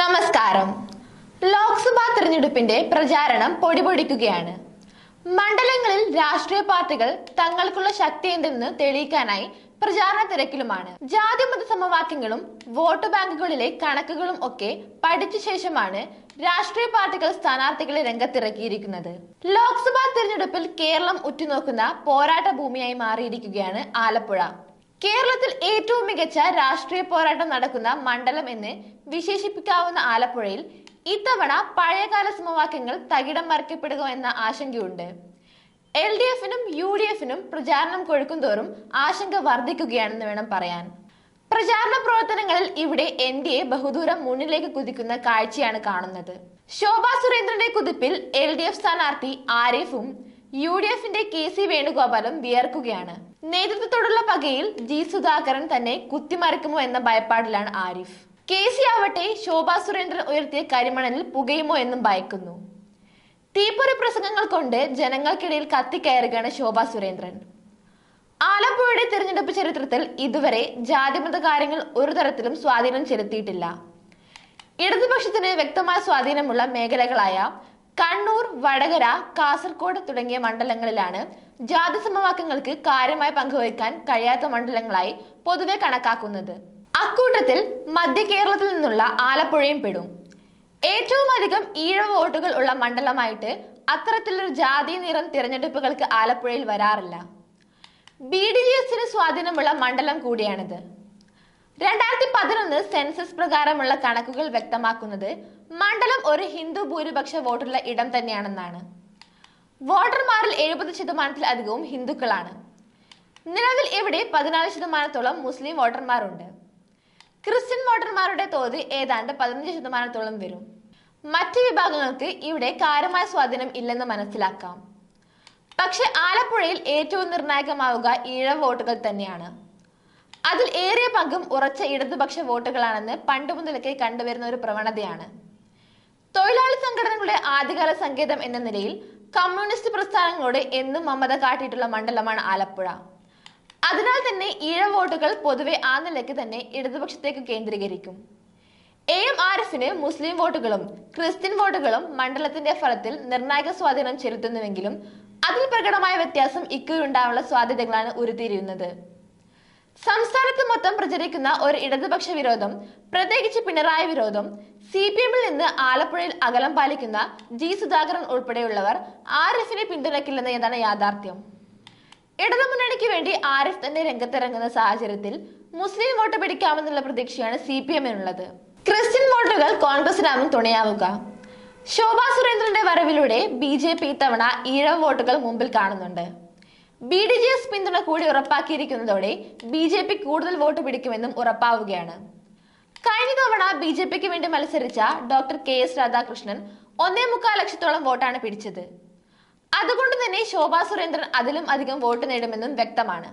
നമസ്കാരം. ലോക്സഭാ തെരഞ്ഞെടുപ്പിന്റെ പ്രചാരണം പൊടിപൊടിക്കുകയാണ്. മണ്ഡലങ്ങളിൽ രാഷ്ട്രീയ പാർട്ടികൾ തങ്ങൾക്കുള്ള ശക്തി എന്തെന്ന് തെളിയിക്കാനായി പ്രചാരണ തിരക്കിലുമാണ്. ജാതി മത സമവാക്യങ്ങളും വോട്ട് ബാങ്കുകളിലെ കണക്കുകളും ഒക്കെ പഠിച്ച ശേഷമാണ് രാഷ്ട്രീയ പാർട്ടികൾ സ്ഥാനാർത്ഥികളെ രംഗത്തിറക്കിയിരിക്കുന്നത്. ലോക്സഭാ തെരഞ്ഞെടുപ്പിൽ കേരളം ഉറ്റുനോക്കുന്ന പോരാട്ട ഭൂമിയായി മാറിയിരിക്കുകയാണ് ആലപ്പുഴ. കേരളത്തിൽ ഏറ്റവും മികച്ച രാഷ്ട്രീയ പോരാട്ടം നടക്കുന്ന മണ്ഡലം എന്ന് വിശേഷിപ്പിക്കാവുന്ന ആലപ്പുഴയിൽ ഇത്തവണ പഴയകാല സമവാക്യങ്ങൾ തകിടം മറിക്കപ്പെടുക എന്ന ആശങ്കയുണ്ട്. എൽ ഡി എഫിനും യു ഡി എഫിനും പ്രചാരണം കൊഴുക്കുന്തോറും ആശങ്ക വർദ്ധിക്കുകയാണെന്ന് വേണം പറയാൻ. പ്രചാരണ പ്രവർത്തനങ്ങളിൽ ഇവിടെ എൻ ഡി എ ബഹുദൂരം മുന്നിലേക്ക് കുതിക്കുന്ന കാഴ്ചയാണ് കാണുന്നത്. ശോഭാ സുരേന്ദ്രന്റെ കുതിപ്പിൽ എൽ ഡി എഫ് സ്ഥാനാർത്ഥി ആരിഫും യു ഡി എഫിന്റെ കെ സി വേണുഗോപാലും വിയർക്കുകയാണ്. നേതൃത്വത്തോടുള്ള പകയിൽ ജി സുധാകരൻ തന്നെ കുത്തിമറിക്കുമോ എന്ന ഭയപ്പാടിലാണ് ആരിഫ്. കെ സി ആവട്ടെ ശോഭാ സുരേന്ദ്രൻ ഉയർത്തിയ കരിമണലിൽ പുകയുമോ എന്നും ഭയക്കുന്നു. തീപ്പൊരി പ്രസംഗങ്ങൾ കൊണ്ട് ജനങ്ങൾക്കിടയിൽ കത്തിക്കയറുകയാണ് ശോഭാ സുരേന്ദ്രൻ. ആലപ്പുഴയുടെ തിരഞ്ഞെടുപ്പ് ചരിത്രത്തിൽ ഇതുവരെ ജാതിമത കാര്യങ്ങൾ ഒരു തരത്തിലും സ്വാധീനം ചെലുത്തിയിട്ടില്ല. ഇടതുപക്ഷത്തിന് വ്യക്തമായ സ്വാധീനമുള്ള മേഖലകളായ കണ്ണൂർ വടകര കാസർകോട് തുടങ്ങിയ മണ്ഡലങ്ങളിലാണ് ജാതി സമവാക്യങ്ങൾക്ക് കാര്യമായ പങ്കുവയ്ക്കാൻ കഴിയാത്ത മണ്ഡലങ്ങളായി പൊതുവെ കണക്കാക്കുന്നത്. അക്കൂട്ടത്തിൽ മധ്യ കേരളത്തിൽ നിന്നുള്ള ആലപ്പുഴയും പെടും. ഏറ്റവും അധികം ഈഴവ വോട്ടുകൾ ഉള്ള മണ്ഡലമായിട്ട് അത്തരത്തിലൊരു ജാതി നിറം തിരഞ്ഞെടുപ്പുകൾക്ക് ആലപ്പുഴയിൽ വരാറില്ല. ബി ഡി ജി എസിന് സ്വാധീനമുള്ള മണ്ഡലം കൂടിയാണിത്. രണ്ടായിരത്തി പതിനൊന്ന് സെൻസസ് പ്രകാരമുള്ള കണക്കുകൾ വ്യക്തമാക്കുന്നത് മണ്ഡലം ഒരു ഹിന്ദു ഭൂരിപക്ഷ വോട്ടുള്ള ഇടം തന്നെയാണെന്നാണ്. വോട്ടർമാരിൽ എഴുപത് ശതമാനത്തിലധികവും ഹിന്ദുക്കളാണ്. നിലവിൽ ഇവിടെ പതിനാല് ശതമാനത്തോളം മുസ്ലിം വോട്ടർമാരുണ്ട്. ക്രിസ്ത്യൻ വോട്ടർമാരുടെ തോത് ഏതാണ്ട് പതിനഞ്ച് ശതമാനത്തോളം വരും. മറ്റ് വിഭാഗങ്ങൾക്ക് ഇവിടെ കാര്യമായ സ്വാധീനം ഇല്ലെന്ന് മനസ്സിലാക്കാം. പക്ഷെ ആലപ്പുഴയിൽ ഏറ്റവും നിർണായകമാവുക ഈഴവ വോട്ടുകൾ തന്നെയാണ്. അതിൽ ഏറിയ പങ്കും ഉറച്ച ഇടതുപക്ഷ വോട്ടുകളാണെന്ന് പണ്ട് മുതലൊക്കെ കണ്ടുവരുന്ന ഒരു പ്രവണതയാണ്. തൊഴിലാളി സംഘടനകളുടെ ആദ്യകാല സങ്കേതം എന്ന നിലയിൽ കമ്മ്യൂണിസ്റ്റ് പ്രസ്ഥാനങ്ങളോട് എന്നും മമത കാട്ടിയിട്ടുള്ള മണ്ഡലമാണ് ആലപ്പുഴ. അതിനാൽ തന്നെ ഈഴ വോട്ടുകൾ പൊതുവെ ആ നിലയ്ക്ക് തന്നെ ഇടതുപക്ഷത്തേക്ക് കേന്ദ്രീകരിക്കും. എ എം ആർ എഫിന് മുസ്ലിം വോട്ടുകളും ക്രിസ്ത്യൻ വോട്ടുകളും മണ്ഡലത്തിന്റെ ഫലത്തിൽ നിർണായക സ്വാധീനം ചെലുത്തുന്നുവെങ്കിലും അതിൽ പ്രകടമായ വ്യത്യാസം ഇക്കുറിയുണ്ടാവാനുള്ള സാധ്യതകളാണ് ഉരുത്തിരിയുന്നത്. സംസ്ഥാനത്ത് മൊത്തം പ്രചരിക്കുന്ന ഒരു ഇടതുപക്ഷ വിരോധം പ്രത്യേകിച്ച് പിണറായി വിരോധം സി പി എമ്മിൽ നിന്ന് ആലപ്പുഴയിൽ അകലം പാലിക്കുന്ന ജി സുധാകരൻ ഉൾപ്പെടെയുള്ളവർ ആർ എഫിനെ പിന്തുണയ്ക്കില്ലെന്ന് എന്നതാണ് യാഥാർത്ഥ്യം? ഇടതുമുന്നണിക്ക് വേണ്ടി ആർ എഫ് തന്നെ രംഗത്തിറങ്ങുന്ന സാഹചര്യത്തിൽ മുസ്ലിം വോട്ട് പിടിക്കാമെന്നുള്ള പ്രതീക്ഷയാണ് സി പി എമ്മിനുള്ളത്. ക്രിസ്ത്യൻ വോട്ടുകൾ കോൺഗ്രസിനാവും തുണയാവുക. ശോഭാ സുരേന്ദ്രന്റെ വരവിലൂടെ ബി ജെ പി ഇത്തവണ ഈഴവ വോട്ടുകൾ മുമ്പിൽ കാണുന്നുണ്ട്. ബി ഡി ജി എസ് പിന്തുണ കൂടി ഉറപ്പാക്കിയിരിക്കുന്നതോടെ ബി ജെ പി കൂടുതൽ വോട്ട് പിടിക്കുമെന്നും ഉറപ്പാവുകയാണ്. കഴിഞ്ഞ തവണ ബി ജെ പിക്ക് വേണ്ടി മത്സരിച്ച ഡോക്ടർ കെ എസ് രാധാകൃഷ്ണൻ ഒന്നേ മുക്കാൽ ലക്ഷത്തോളം വോട്ടാണ് പിടിച്ചത്. അതുകൊണ്ട് തന്നെ ശോഭാ സുരേന്ദ്രൻ അതിലും അധികം വോട്ട് നേടുമെന്നും വ്യക്തമാണ്.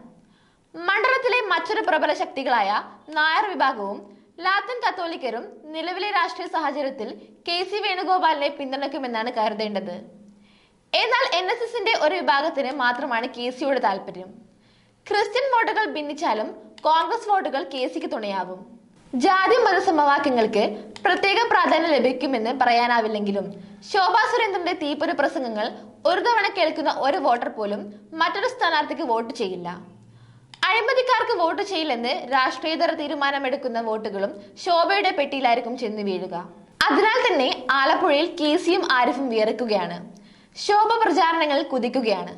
മണ്ഡലത്തിലെ മറ്റൊരു പ്രബല ശക്തികളായ നായർ വിഭാഗവും ലാത്തിൻ കത്തോലിക്കരും നിലവിലെ രാഷ്ട്രീയ സാഹചര്യത്തിൽ കെ സി വേണുഗോപാലിനെ പിന്തുണയ്ക്കുമെന്നാണ് കരുതേണ്ടത്. എന്നാൽ എൻ എസ് എസിന്റെ ഒരു വിഭാഗത്തിന് മാത്രമാണ് കെ സിയോട് താല്പര്യം. ക്രിസ്ത്യൻ വോട്ടുകൾ ഭിന്നിച്ചാലും കോൺഗ്രസ് വോട്ടുകൾ കെ സിക്ക് തുണയാവും ജാതി മത സമവാക്യങ്ങൾക്ക് പ്രത്യേക പ്രാധാന്യം ലഭിക്കുമെന്ന് പറയാനാവില്ലെങ്കിലും ശോഭാ സുരേന്ദ്രന്റെ തീപ്പൊരു പ്രസംഗങ്ങൾ ഒരു തവണ കേൾക്കുന്ന ഒരു വോട്ടർ പോലും മറ്റൊരു സ്ഥാനാർത്ഥിക്ക് വോട്ട് ചെയ്യില്ല. അഴിമതിക്കാർക്ക് വോട്ട് ചെയ്യില്ലെന്ന് രാഷ്ട്രീയതര തീരുമാനമെടുക്കുന്ന വോട്ടുകളും ശോഭയുടെ പെട്ടിയിലായിരിക്കും ചെന്ന് വീഴുക. അതിനാൽ തന്നെ ആലപ്പുഴയിൽ കെ സിയും ആരിഫും വിയർക്കുകയാണ്. ശോഭ പ്രചാരണങ്ങൾ കുതിക്കുകയാണ്.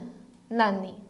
നന്ദി.